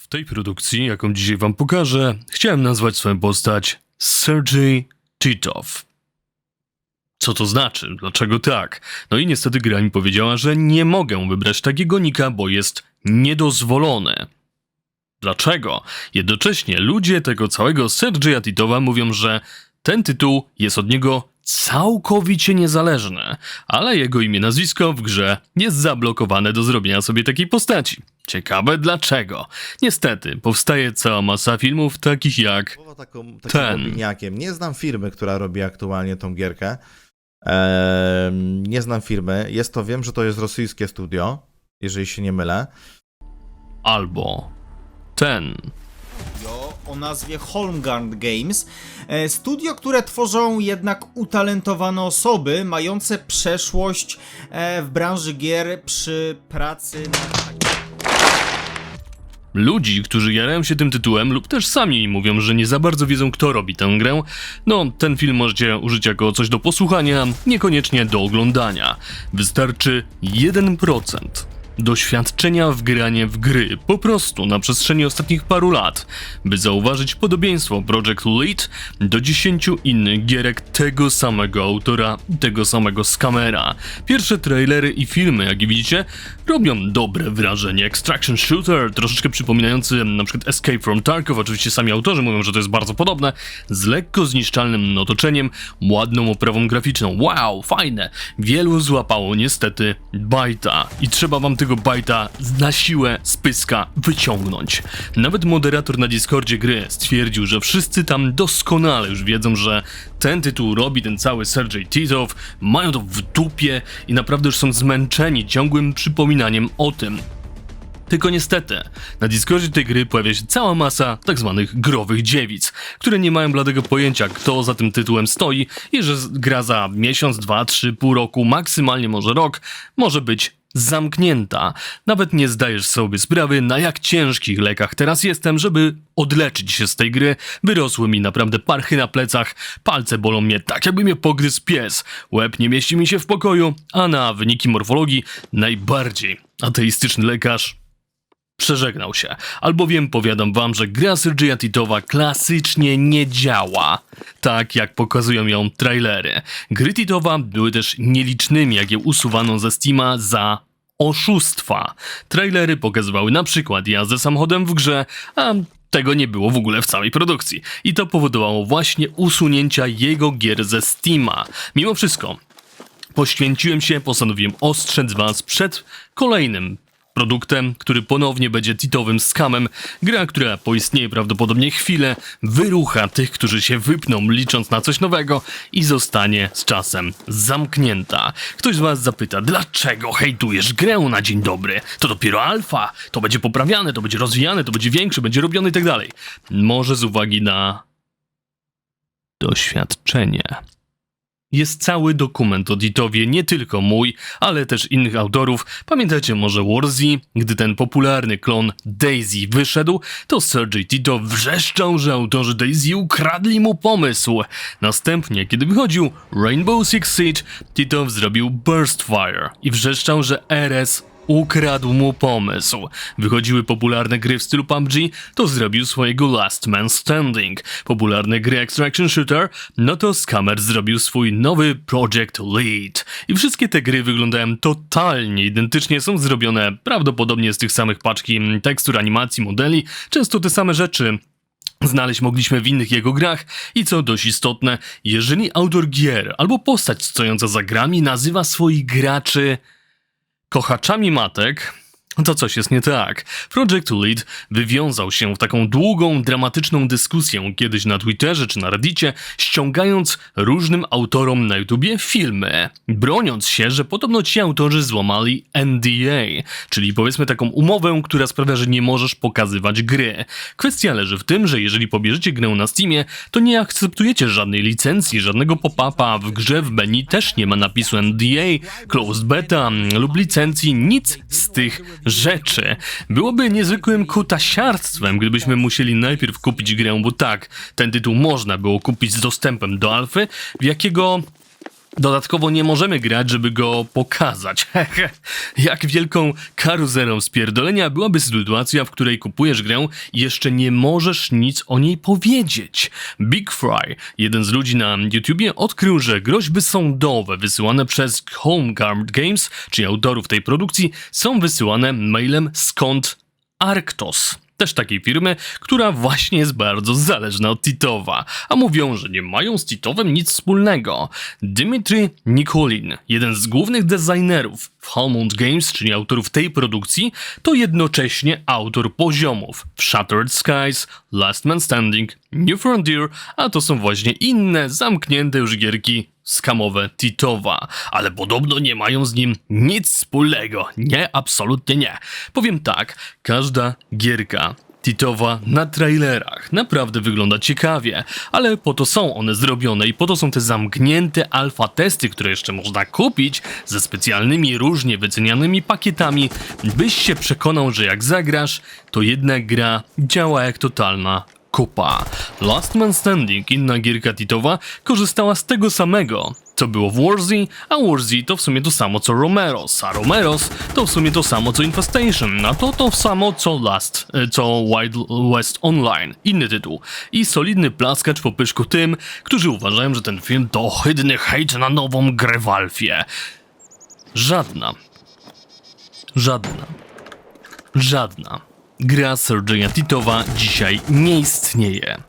W tej produkcji, jaką dzisiaj wam pokażę, chciałem nazwać swoją postać Sergej Titov. Co to znaczy? Dlaczego tak? No i niestety gra mi powiedziała, że nie mogę wybrać takiego nika, bo jest niedozwolone. Dlaczego? Jednocześnie ludzie tego całego Sergeja Titowa mówią, że ten tytuł jest od niego całkowicie niezależny, ale jego imię nazwisko w grze jest zablokowane do zrobienia sobie takiej postaci. Ciekawe dlaczego. Niestety, powstaje cała masa filmów takich jak taką, takim Ten. opiniakiem. Nie znam firmy, która robi aktualnie tą gierkę. Ehm, nie znam firmy. Jest to, wiem, że to jest rosyjskie studio, jeżeli się nie mylę. albo ten. O nazwie Holmgarn Games. E, Studio, które tworzą jednak utalentowane osoby mające przeszłość e, w branży gier przy pracy na Ludzi, którzy jarają się tym tytułem lub też sami mówią, że nie za bardzo wiedzą kto robi tę grę, no ten film możecie użyć jako coś do posłuchania, niekoniecznie do oglądania. Wystarczy 1% doświadczenia w granie w gry, po prostu na przestrzeni ostatnich paru lat, by zauważyć podobieństwo Project Lead do 10 innych gierek tego samego autora, tego samego skamera. Pierwsze trailery i filmy, jak widzicie, robią dobre wrażenie. Extraction Shooter, troszeczkę przypominający na przykład Escape from Tarkov, oczywiście sami autorzy mówią, że to jest bardzo podobne, z lekko zniszczalnym otoczeniem, ładną oprawą graficzną. Wow, fajne! Wielu złapało niestety bajta i trzeba wam tego bajta na siłę z pyska wyciągnąć. Nawet moderator na Discordzie gry stwierdził, że wszyscy tam doskonale już wiedzą, że ten tytuł robi ten cały Sergej Titov, mają to w dupie i naprawdę już są zmęczeni ciągłym przypominaniem o tym. Tylko niestety, na Discordzie tej gry pojawia się cała masa tak zwanych growych dziewic, które nie mają bladego pojęcia, kto za tym tytułem stoi i że gra za miesiąc, dwa, trzy, pół roku, maksymalnie może rok, może być zamknięta. Nawet nie zdajesz sobie sprawy, na jak ciężkich lekach teraz jestem, żeby odleczyć się z tej gry. Wyrosły mi naprawdę parchy na plecach, palce bolą mnie tak, jakby mnie pogryzł pies. Łeb nie mieści mi się w pokoju, a na wyniki morfologii najbardziej ateistyczny lekarz przeżegnał się, albowiem powiadam wam, że gra Sergeja Titowa klasycznie nie działa, tak jak pokazują ją trailery. Gry Titowa były też nielicznymi, jak je usuwano ze Steama za oszustwa. Trailery pokazywały na przykład jazdę samochodem w grze, a tego nie było w ogóle w całej produkcji. I to powodowało właśnie usunięcia jego gier ze Steama. Mimo wszystko, poświęciłem się, postanowiłem ostrzec was przed kolejnym produktem, który ponownie będzie titowym skamem. Gra, która poistnieje prawdopodobnie chwilę, wyrucha tych, którzy się wypną licząc na coś nowego i zostanie z czasem zamknięta. Ktoś z was zapyta, dlaczego hejtujesz grę na dzień dobry? To dopiero alfa, to będzie poprawiane, to będzie rozwijane, to będzie większe, będzie robione i tak dalej. Może z uwagi na doświadczenie. Jest cały dokument o Ditowie, nie tylko mój, ale też innych autorów. Pamiętacie może Warzy? Gdy ten popularny klon Daisy wyszedł, to Sergej Tito wrzeszczał, że autorzy Daisy ukradli mu pomysł. Następnie, kiedy wychodził Rainbow Six Siege, Tito zrobił Burst Fire i wrzeszczał, że RS ukradł mu pomysł. Wychodziły popularne gry w stylu PUBG, to zrobił swojego Last Man Standing. Popularne gry Extraction Shooter, no to Scammer zrobił swój nowy Project Lead. I wszystkie te gry wyglądają totalnie identycznie, są zrobione prawdopodobnie z tych samych paczki tekstur, animacji, modeli, często te same rzeczy. Znaleźć mogliśmy w innych jego grach i co dość istotne, jeżeli autor gier albo postać stojąca za grami nazywa swoich graczy kochaczami matek, to coś jest nie tak. Project Lead wywiązał się w taką długą, dramatyczną dyskusję kiedyś na Twitterze czy na Reddicie, ściągając różnym autorom na YouTubie filmy, broniąc się, że podobno ci autorzy złamali NDA, czyli powiedzmy taką umowę, która sprawia, że nie możesz pokazywać gry. Kwestia leży w tym, że jeżeli pobierzecie grę na Steamie, to nie akceptujecie żadnej licencji, żadnego pop-upa, w grze w Beni też nie ma napisu NDA, closed beta lub licencji, nic z tych rzeczy. Byłoby niezwykłym kutasiarstwem, gdybyśmy musieli najpierw kupić grę, bo tak, ten tytuł można było kupić z dostępem do alfy, w jakiego Dodatkowo nie możemy grać, żeby go pokazać. Jak wielką karuzelą spierdolenia byłaby sytuacja, w której kupujesz grę i jeszcze nie możesz nic o niej powiedzieć. Big Fry, jeden z ludzi na YouTubie, odkrył, że groźby sądowe wysyłane przez Homeguard Games, czyli autorów tej produkcji, są wysyłane mailem skąd Arctos. Też takiej firmy, która właśnie jest bardzo zależna od Titowa, a mówią, że nie mają z Titowem nic wspólnego. Dmitry Nikolin, jeden z głównych designerów w Halmond Games, czyli autorów tej produkcji, to jednocześnie autor poziomów w Shattered Skies, Last Man Standing, New Frontier, a to są właśnie inne zamknięte już gierki skamowe Titowa, ale podobno nie mają z nim nic wspólnego. Nie, absolutnie nie. Powiem tak, każda gierka Titowa na trailerach naprawdę wygląda ciekawie, ale po to są one zrobione i po to są te zamknięte alfa testy, które jeszcze można kupić ze specjalnymi, różnie wycenianymi pakietami, byś się przekonał, że jak zagrasz, to jednak gra działa jak totalna kupa. Last Man Standing, inna gierka titowa, korzystała z tego samego, co było w Warzy, a Warzy to w sumie to samo co Romeros, a Romeros to w sumie to samo co Infestation, a to to samo co Last, e, co Wild West Online, inny tytuł. I solidny plaskacz po pyszku tym, którzy uważają, że ten film to ohydny hejt na nową grę w Alfie. Żadna. Żadna. Żadna gra Sergeja Titowa dzisiaj nie istnieje.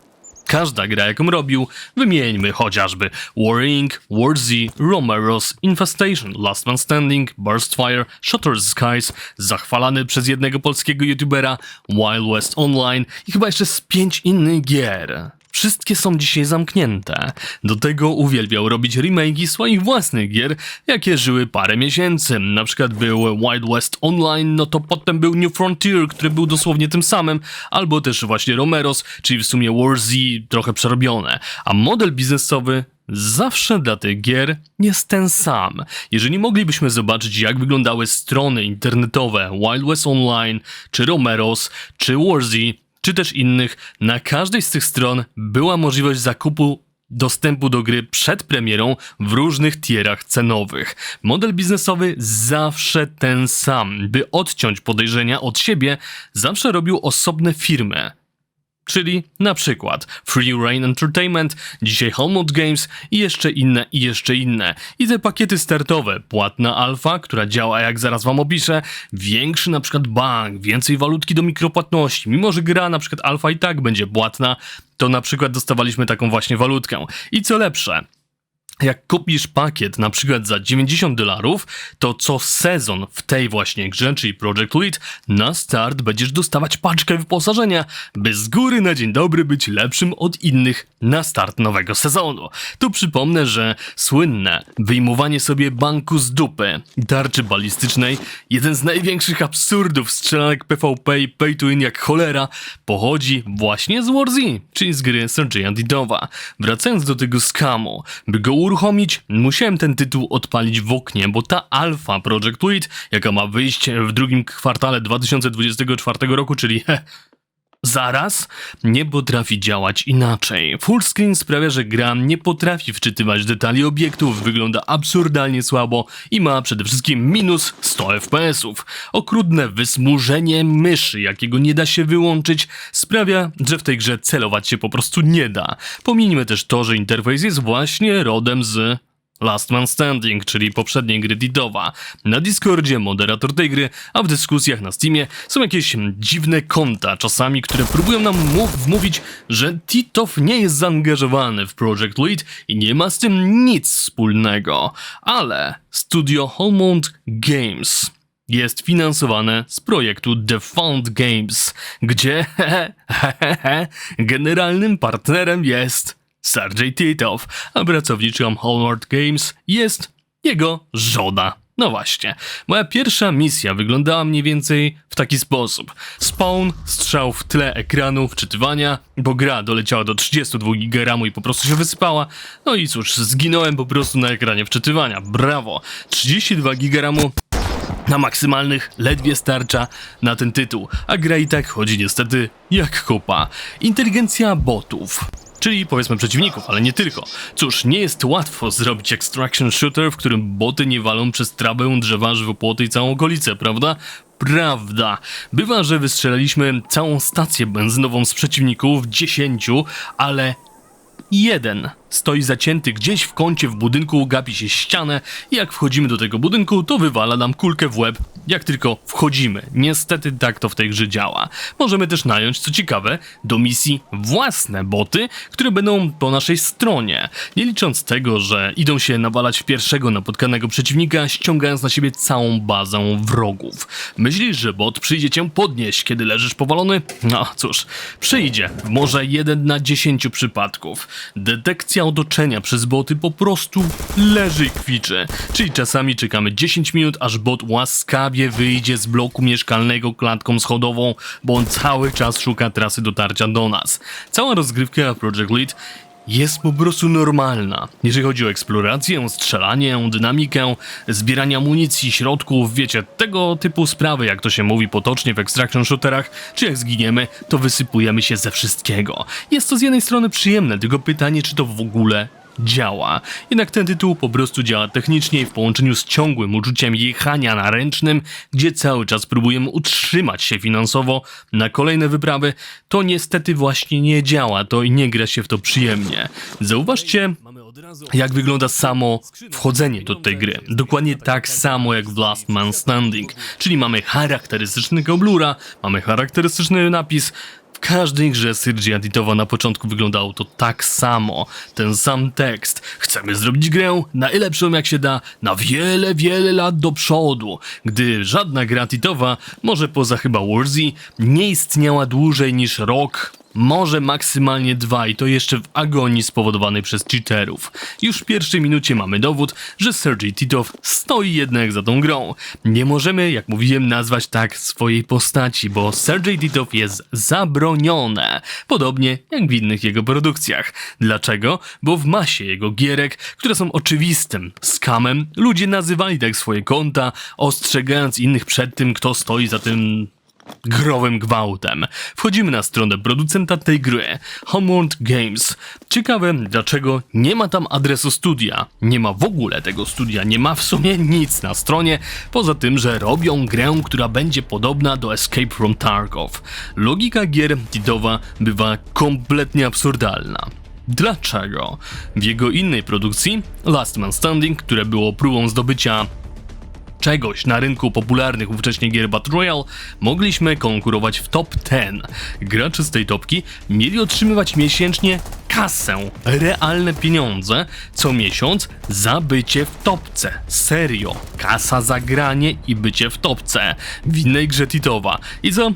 Każda gra, jaką robił, wymieńmy chociażby Warring, Warzy, Romeros, Infestation, Last Man Standing, Burstfire, Shutter Skies, zachwalany przez jednego polskiego youtubera, Wild West Online i chyba jeszcze z pięć innych gier. Wszystkie są dzisiaj zamknięte. Do tego uwielbiał robić remake'i swoich własnych gier, jakie żyły parę miesięcy. Na przykład był Wild West Online, no to potem był New Frontier, który był dosłownie tym samym, albo też właśnie Romeros, czyli w sumie War Z trochę przerobione. A model biznesowy zawsze dla tych gier jest ten sam. Jeżeli moglibyśmy zobaczyć, jak wyglądały strony internetowe Wild West Online, czy Romeros, czy Warzy, czy też innych, na każdej z tych stron była możliwość zakupu dostępu do gry przed premierą w różnych tierach cenowych. Model biznesowy zawsze ten sam. By odciąć podejrzenia od siebie, zawsze robił osobne firmy. Czyli na przykład Free Reign Entertainment, dzisiaj Helmut Games i jeszcze inne i jeszcze inne. I te pakiety startowe, płatna alfa, która działa jak zaraz wam opiszę, większy na przykład bank, więcej walutki do mikropłatności, mimo że gra na przykład alfa i tak będzie płatna, to na przykład dostawaliśmy taką właśnie walutkę. I co lepsze, jak kupisz pakiet na przykład za 90 dolarów, to co sezon w tej właśnie grze, czyli Project Lead, na start będziesz dostawać paczkę wyposażenia, by z góry na dzień dobry być lepszym od innych na start nowego sezonu. Tu przypomnę, że słynne wyjmowanie sobie banku z dupy tarczy balistycznej, jeden z największych absurdów strzelanek PvP i pay to win jak cholera, pochodzi właśnie z Warzy, czyli z gry Sergeja Didowa. Wracając do tego skamu, by go uruchomić, musiałem ten tytuł odpalić w oknie, bo ta alfa Project Lead, jaka ma wyjść w drugim kwartale 2024 roku, czyli zaraz, nie potrafi działać inaczej. Fullscreen sprawia, że gra nie potrafi wczytywać detali obiektów, wygląda absurdalnie słabo i ma przede wszystkim minus 100 FPS-ów. Okrutne wysmużenie myszy, jakiego nie da się wyłączyć, sprawia, że w tej grze celować się po prostu nie da. Pominijmy też to, że interfejs jest właśnie rodem z Last Man Standing, czyli poprzedniej gry Didowa. Na Discordzie moderator tej gry, a w dyskusjach na Steamie są jakieś dziwne konta czasami, które próbują nam mów wmówić, że Titow nie jest zaangażowany w Project Lead i nie ma z tym nic wspólnego. Ale studio Holmont Games jest finansowane z projektu The Found Games, gdzie generalnym partnerem jest Sergej Titow, a pracowniczką Hallmark Games jest jego żona. No właśnie, moja pierwsza misja wyglądała mniej więcej w taki sposób. Spawn, strzał w tle ekranu, wczytywania, bo gra doleciała do 32 GB i po prostu się wysypała. No i cóż, zginąłem po prostu na ekranie wczytywania. Brawo! 32 GB na maksymalnych ledwie starcza na ten tytuł, a gra i tak chodzi niestety jak kupa. Inteligencja botów. Czyli powiedzmy przeciwników, ale nie tylko. Cóż, nie jest łatwo zrobić extraction shooter, w którym boty nie walą przez trawę, drzewa, żywopłoty i całą okolicę, prawda? Prawda. Bywa, że wystrzelaliśmy całą stację benzynową z przeciwników, 10, ale jeden stoi zacięty gdzieś w kącie w budynku, gapi się ścianę i jak wchodzimy do tego budynku, to wywala nam kulkę w łeb, jak tylko wchodzimy. Niestety tak to w tej grze działa. Możemy też nająć, co ciekawe, do misji własne boty, które będą po naszej stronie. Nie licząc tego, że idą się nawalać w pierwszego napotkanego przeciwnika, ściągając na siebie całą bazę wrogów. Myślisz, że bot przyjdzie cię podnieść, kiedy leżysz powalony? No cóż, przyjdzie może 1 na 10 przypadków. Detekcja otoczenia przez boty po prostu leży i kwiczy. Czyli czasami czekamy 10 minut, aż bot łaskawie wyjdzie z bloku mieszkalnego klatką schodową, bo on cały czas szuka trasy dotarcia do nas. Cała rozgrywka Project Lead jest po prostu normalna. Jeżeli chodzi o eksplorację, strzelanie, dynamikę, zbieranie amunicji, środków, wiecie, tego typu sprawy, jak to się mówi potocznie w extraction shooterach, czy jak zginiemy, to wysypujemy się ze wszystkiego. Jest to z jednej strony przyjemne, tylko pytanie, czy to w ogóle działa. Jednak ten tytuł po prostu działa technicznie w połączeniu z ciągłym uczuciem jechania na ręcznym, gdzie cały czas próbujemy utrzymać się finansowo na kolejne wyprawy, to niestety właśnie nie działa, to i nie gra się w to przyjemnie. Zauważcie, jak wygląda samo wchodzenie do tej gry. Dokładnie tak samo jak w Last Man Standing. Czyli mamy charakterystycznego blura, mamy charakterystyczny napis. Każdej grze Sergi Aditowa na początku wyglądało to tak samo. Ten sam tekst. Chcemy zrobić grę najlepszą jak się da na wiele, wiele lat do przodu. Gdy żadna gra Titowa, może poza chyba Warzy, nie istniała dłużej niż rok, może maksymalnie dwa i to jeszcze w agonii spowodowanej przez cheaterów. Już w pierwszej minucie mamy dowód, że Sergej Titow stoi jednak za tą grą. Nie możemy, jak mówiłem, nazwać tak swojej postaci, bo Sergej Titow jest zabronione. Podobnie jak w innych jego produkcjach. Dlaczego? Bo w masie jego gierek, które są oczywistym skamem, ludzie nazywali tak swoje konta, ostrzegając innych przed tym, kto stoi za tym growym gwałtem. Wchodzimy na stronę producenta tej gry, Homeworld Games. Ciekawe, dlaczego nie ma tam adresu studia. Nie ma w ogóle tego studia, nie ma w sumie nic na stronie, poza tym, że robią grę, która będzie podobna do Escape from Tarkov. Logika gier Titowa bywa kompletnie absurdalna. Dlaczego? W jego innej produkcji, Last Man Standing, które było próbą zdobycia czegoś na rynku popularnych ówcześnie gier Battle Royale, mogliśmy konkurować w top 10. Gracze z tej topki mieli otrzymywać miesięcznie kasę, realne pieniądze, co miesiąc za bycie w topce. Serio, kasa za granie i bycie w topce. W innej grze Titowa. I co?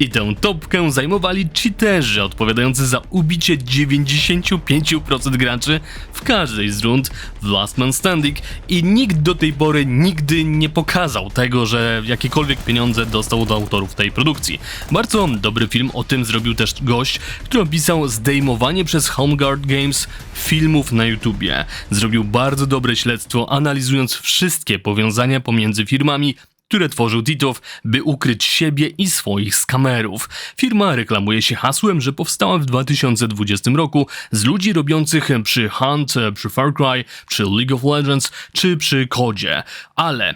I tę topkę zajmowali cheaterzy odpowiadający za ubicie 95% graczy w każdej z rund w Last Man Standing i nikt do tej pory nigdy nie pokazał tego, że jakiekolwiek pieniądze dostał od autorów tej produkcji. Bardzo dobry film o tym zrobił też gość, który opisał zdejmowanie przez Homeguard Games filmów na YouTubie. Zrobił bardzo dobre śledztwo, analizując wszystkie powiązania pomiędzy firmami, które tworzył Titow, by ukryć siebie i swoich skamerów. Firma reklamuje się hasłem, że powstała w 2020 roku z ludzi robiących przy Hunt, przy Far Cry, przy League of Legends czy przy Kodzie, ale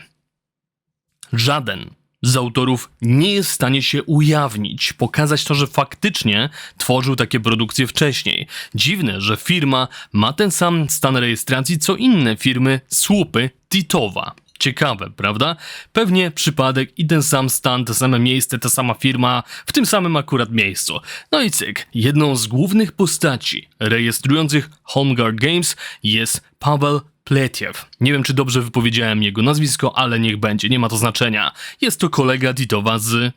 żaden z autorów nie jest w stanie się ujawnić, pokazać to, że faktycznie tworzył takie produkcje wcześniej. Dziwne, że firma ma ten sam stan rejestracji co inne firmy słupy Titowa. Ciekawe, prawda? Pewnie przypadek i ten sam stan, to same miejsce, ta sama firma, w tym samym akurat miejscu. No i cyk, jedną z głównych postaci rejestrujących Homeguard Games jest Paweł Pletiew. Nie wiem, czy dobrze wypowiedziałem jego nazwisko, ale niech będzie, nie ma to znaczenia. Jest to kolega Titowa z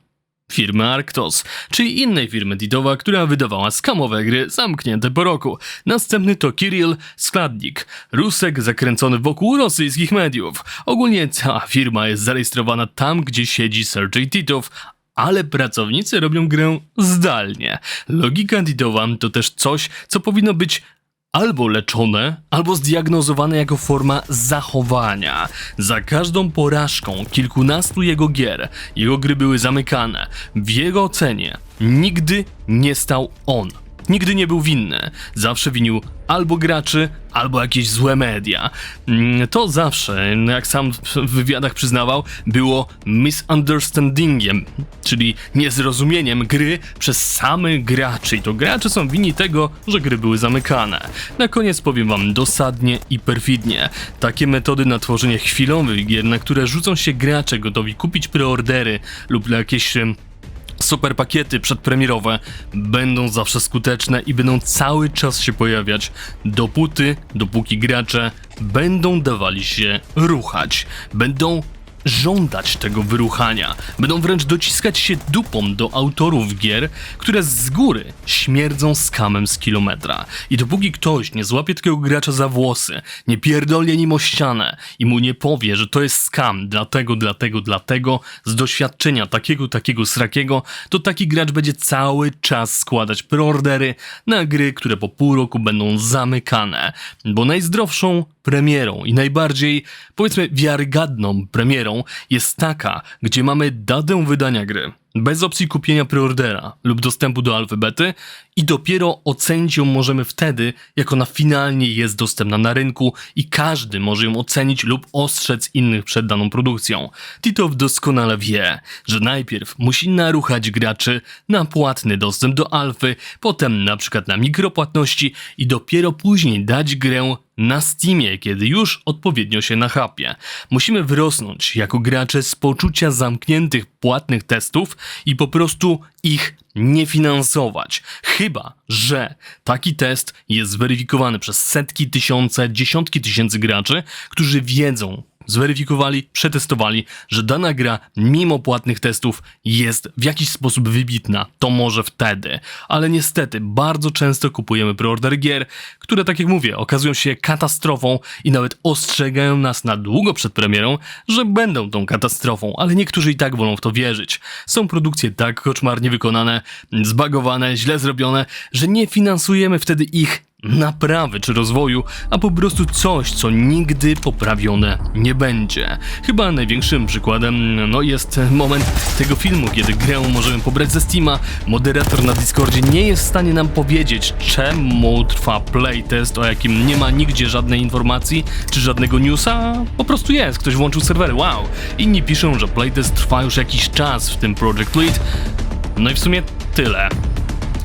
firmy Arctos, czyli innej firmy Titowa, która wydawała skamowe gry zamknięte po roku. Następny to Kirill Skladnik, Rusek zakręcony wokół rosyjskich mediów. Ogólnie cała firma jest zarejestrowana tam, gdzie siedzi Sergej Titow, ale pracownicy robią grę zdalnie. Logika Titowa to też coś, co powinno być albo leczone, albo zdiagnozowane jako forma zachowania. Za każdą porażką kilkunastu jego gier, jego gry były zamykane. W jego ocenie nigdy nie stał on. Nigdy nie był winny. Zawsze winił albo graczy, albo jakieś złe media. Mm, To zawsze, jak sam w wywiadach przyznawał, było misunderstandingiem, czyli niezrozumieniem gry przez samych graczy. I to gracze są winni tego, że gry były zamykane. Na koniec powiem wam dosadnie i perfidnie. Takie metody na tworzenie chwilowych gier, na które rzucą się gracze gotowi kupić preordery lub jakieś super pakiety przedpremierowe będą zawsze skuteczne i będą cały czas się pojawiać, dopóty, dopóki gracze będą dawali się ruchać, będą żądać tego wyruchania, będą wręcz dociskać się dupą do autorów gier, które z góry śmierdzą skamem z kilometra. I dopóki ktoś nie złapie takiego gracza za włosy, nie pierdolnie nim o ścianę i mu nie powie, że to jest skam, dlatego, dlatego, dlatego, z doświadczenia takiego, takiego, srakiego, to taki gracz będzie cały czas składać preordery na gry, które po pół roku będą zamykane. Bo najzdrowszą premierą i najbardziej, powiedzmy, wiarygodną premierą jest taka, gdzie mamy datę wydania gry, bez opcji kupienia preordera lub dostępu do alfabety i dopiero ocenić ją możemy wtedy, jak ona finalnie jest dostępna na rynku i każdy może ją ocenić lub ostrzec innych przed daną produkcją. Tito doskonale wie, że najpierw musi naruchać graczy na płatny dostęp do alfy, potem na przykład na mikropłatności i dopiero później dać grę na Steamie, kiedy już odpowiednio się nachapie. Musimy wyrosnąć jako gracze z poczucia zamkniętych płatnych testów i po prostu ich nie finansować. Chyba, że taki test jest zweryfikowany przez setki, tysiące, dziesiątki tysięcy graczy, którzy wiedzą, zweryfikowali, przetestowali, że dana gra mimo płatnych testów jest w jakiś sposób wybitna, to może wtedy. Ale niestety bardzo często kupujemy preorder gier, które tak jak mówię, okazują się katastrofą i nawet ostrzegają nas na długo przed premierą, że będą tą katastrofą, ale niektórzy i tak wolą w to wierzyć. Są produkcje tak koczmarnie wykonane, zbagowane, źle zrobione, że nie finansujemy wtedy ich naprawy czy rozwoju, a po prostu coś, co nigdy poprawione nie będzie. Chyba największym przykładem no, jest moment tego filmu, kiedy grę możemy pobrać ze Steama. Moderator na Discordzie nie jest w stanie nam powiedzieć, czemu trwa playtest, o jakim nie ma nigdzie żadnej informacji czy żadnego newsa. Po prostu jest, ktoś włączył serwery, wow. Inni piszą, że playtest trwa już jakiś czas w tym Project Lead. No i w sumie tyle.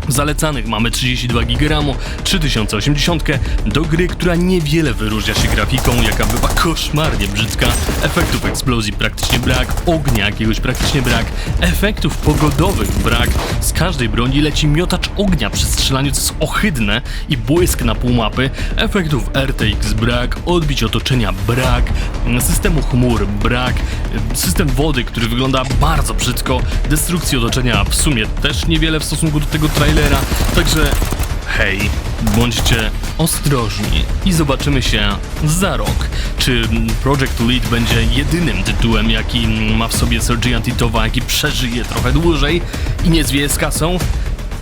Zalecanych mamy 32 GB, 3080 do gry, która niewiele wyróżnia się grafiką, jaka bywa koszmarnie brzydka, efektów eksplozji praktycznie brak, ognia jakiegoś praktycznie brak, efektów pogodowych brak, z każdej broni leci miotacz ognia przy strzelaniu, co jest ohydne i błysk na pół mapy, efektów RTX brak, odbić otoczenia brak, systemu chmur brak, system wody, który wygląda bardzo brzydko, destrukcji otoczenia w sumie też niewiele w stosunku do tego trailera, także hej, bądźcie ostrożni i zobaczymy się za rok. Czy Project Lead będzie jedynym tytułem, jaki ma w sobie Sergio Titowa, jaki przeżyje trochę dłużej i nie zwieje z kasą?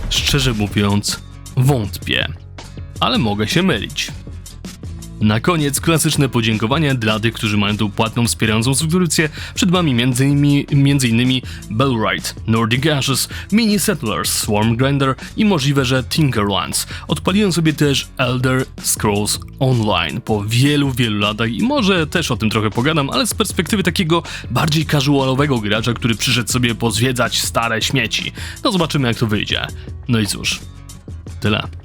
Szczerze mówiąc, wątpię, ale mogę się mylić. Na koniec klasyczne podziękowania dla tych, którzy mają tą płatną wspierającą subskrypcję. Przed wami innymi, między innymi Nordic Ashes, Mini Settlers, Swarm Grinder i możliwe, że Tinkerlands. Odpaliłem sobie też Elder Scrolls Online po wielu, wielu latach i może też o tym trochę pogadam, ale z perspektywy takiego bardziej casualowego gracza, który przyszedł sobie pozwiedzać stare śmieci. No zobaczymy jak to wyjdzie. No i cóż, tyle.